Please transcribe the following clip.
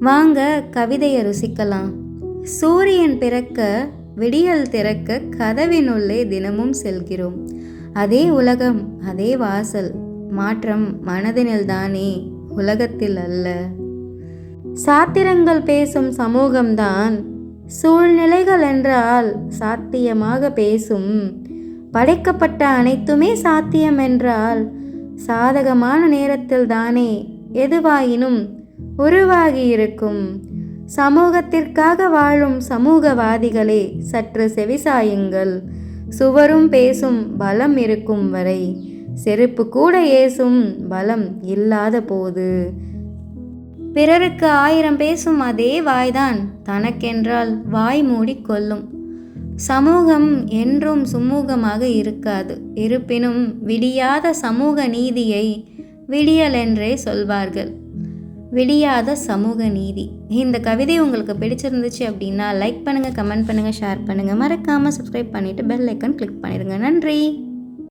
வாங்க கவிதையை ருசிக்கலாம். சூரியன் பிறக்க விடியல் திறக்க கதவினுள்ளே தினமும் செல்கிறோம். அதே உலகம் அதே வாசல் மாற்றம் மனதினில் தானே உலகத்தில் அல்ல. சாத்திரங்கள் பேசும் சமூகம்தான் சூழ்நிலைகள் என்றால் சாத்தியமாக பேசும். படைக்கப்பட்ட அனைத்துமே சாத்தியம் என்றால் சாதகமான நேரத்தில் தானே எதுவாயினும் உருவாகியிருக்கும். சமூகத்திற்காக வாழும் சமூகவாதிகளே சற்று செவிசாயுங்கள். சுவரும் பேசும் பலம் இருக்கும் வரை செருப்பு கூட ஏசும் பலம் இல்லாத போது. பிறருக்கு ஆயிரம் பேசும் அதே வாய்தான் தனக்கென்றால் வாய் மூடி கொள்ளும். சமூகம் என்றும் சுமூகமாக இருக்காது. இருப்பினும் விடியாத சமூக நீதியை விடியலென்றே சொல்வார்கள். விடியாத சமூக நீதி. இந்த கவிதை உங்களுக்கு பிடிச்சிருந்துச்சு அப்படின்னா லைக் பண்ணுங்கள் கமெண்ட் பண்ணுங்கள் ஷேர் பண்ணுங்கள் மறக்காமல் சப்ஸ்கிரைப் பண்ணிவிட்டு பெல் ஐக்கன் கிளிக் பண்ணிடுங்க. நன்றி!